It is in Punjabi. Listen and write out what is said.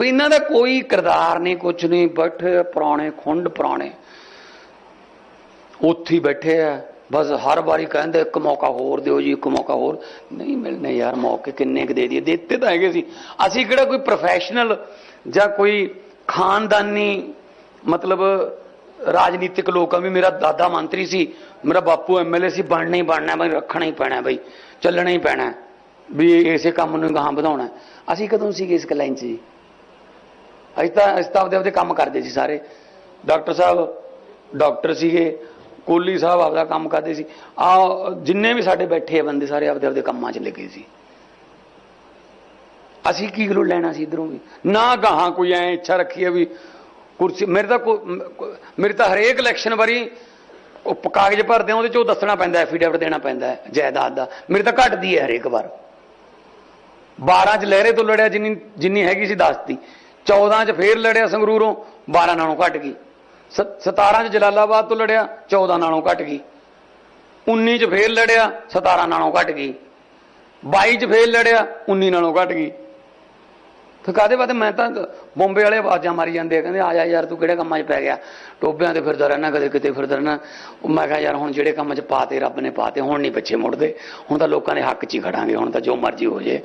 ਵੀ ਇਹਨਾਂ ਦਾ ਕੋਈ ਕਿਰਦਾਰ ਨਹੀਂ, ਕੁਛ ਨਹੀਂ, ਬੈਠੇ ਪੁਰਾਣੇ ਖੁੰਡ ਪੁਰਾਣੇ। ਉੱਥੇ ਹੀ ਬੈਠੇ ਆ, ਬਸ ਹਰ ਵਾਰੀ ਕਹਿੰਦੇ, ਇੱਕ ਮੌਕਾ ਹੋਰ ਦਿਓ ਜੀ, ਇੱਕ ਮੌਕਾ ਹੋਰ। ਨਹੀਂ ਮਿਲਨੇ ਯਾਰ, ਮੌਕੇ ਕਿੰਨੇ ਕੁ ਦੇ ਦਈਏ। ਦਿੱਤੇ ਤਾਂ ਹੈਗੇ ਸੀ। ਅਸੀਂ ਕਿਹੜਾ ਕੋਈ ਪ੍ਰੋਫੈਸ਼ਨਲ ਜਾਂ ਕੋਈ ਖਾਨਦਾਨੀ, ਮਤਲਬ ਰਾਜਨੀਤਿਕ ਲੋਕ ਆ ਵੀ ਮੇਰਾ ਦਾਦਾ ਮੰਤਰੀ ਸੀ, ਮੇਰਾ ਬਾਪੂ ਐਮਐਲਏ ਸੀ, ਬਣਨਾ ਹੀ ਬਣਨਾ, ਬਈ ਰੱਖਣਾ ਹੀ ਪੈਣਾ, ਬਈ ਚੱਲਣਾ ਹੀ ਪੈਣਾ, ਵੀ ਇਸੇ ਕੰਮ ਨੂੰ ਗਾਹਾਂ ਵਧਾਉਣਾ। ਅਸੀਂ ਕਦੋਂ ਸੀਗੇ ਇਸ ਲਾਈਨ 'ਚ ਜੀ? ਅਸੀਂ ਤਾਂ ਅਸੀਂ ਤਾਂ ਆਪਦੇ ਆਪਦੇ ਕੰਮ ਕਰਦੇ ਸੀ ਸਾਰੇ। ਡਾਕਟਰ ਸਾਹਿਬ, ਡਾਕਟਰ ਸੀਗੇ ਕੋਲੀ ਸਾਹਿਬ ਆਪਦਾ ਕੰਮ ਕਰਦੇ ਸੀ। ਆ ਜਿੰਨੇ ਵੀ ਸਾਡੇ ਬੈਠੇ ਆ ਬੰਦੇ ਸਾਰੇ ਆਪਦੇ ਆਪਦੇ ਕੰਮਾਂ 'ਚ ਲੱਗੇ ਸੀ। ਅਸੀਂ ਕੀ ਗਲੋ ਲੈਣਾ ਸੀ ਇਧਰੋਂ ਵੀ? ਨਾ ਗਾਹਾਂ ਕੋਈ ਐ ਇੱਛਾ ਰੱਖੀ ਹੈ ਵੀ ਕੁਰਸੀ, ਮੇਰੇ ਤਾਂ ਕੋ- ਮ- ਤਾਂ ਹਰੇਕ ਇਲੈਕਸ਼ਨ ਵਾਰੀ ਉਹ ਕਾਗਜ਼ ਭਰਦੇ ਆ, ਉਹਦੇ 'ਚ ਉਹ ਦੱਸਣਾ ਪੈਂਦਾ ਐਫੀਡੇਵਿਟ ਦੇਣਾ ਪੈਂਦਾ, ਜਾਇਦਾਦ ਦਾ। ਮੇਰੀ ਤਾਂ ਘਟਦੀ ਹੈ ਹਰੇਕ ਵਾਰ। 12 ਚ ਲਹਿਰੇ ਤੋਂ ਲੜਿਆ ਜਿੰਨੀ ਜਿੰਨੀ ਹੈਗੀ ਸੀ ਦੱਸਤੀ 14 ਚ ਫੇਰ ਲੜਿਆ ਸੰਗਰੂਰੋਂ 12 ਨਾਲੋਂ ਘਟ ਗਈ। ਸ- 17 ਚ ਜਲਾਲਾਬਾਦ ਤੋਂ ਲੜਿਆ 14 ਨਾਲੋਂ ਘਟ ਗਈ। 19 ਚ ਫੇਰ ਲੜਿਆ 17 ਨਾਲੋਂ ਘਟ ਗਈ। 22 ਚ ਫੇਰ ਲੜਿਆ 19 ਨਾਲੋਂ ਘਟ ਗਈ। ਫਿਰ ਕਾਦੇ ਬਾਅਦ ਮੈਂ ਤਾਂ ਬੰਬੇ ਵਾਲੇ ਆਵਾਜ਼ਾਂ ਮਾਰੀ ਜਾਂਦੇ ਆ, ਕਹਿੰਦੇ ਆ ਜਾ ਯਾਰ ਤੂੰ ਕਿਹੜੇ ਕੰਮਾਂ 'ਚ ਪੈ ਗਿਆ? ਟੋਬਿਆਂ ਤੇ ਫਿਰਦਾ ਰਹਿਣਾ, ਕਦੇ ਕਿਤੇ ਫਿਰਦਾ ਰਹਿਣਾ। ਮੈਂ ਕਿਹਾ ਯਾਰ ਹੁਣ ਜਿਹੜੇ ਕੰਮ 'ਚ ਪਾਤੇ, ਰੱਬ ਨੇ ਪਾਤੇ, ਹੁਣ ਨਹੀਂ ਪਿੱਛੇ ਮੁੜਦੇ। ਹੁਣ ਤਾਂ ਲੋਕਾਂ ਦੇ ਹੱਕ 'ਚ ਹੀ ਖੜਾਂਗੇ, ਹੁਣ ਤਾਂ ਜੋ ਮਰਜ਼ੀ ਹੋ ਜੇ।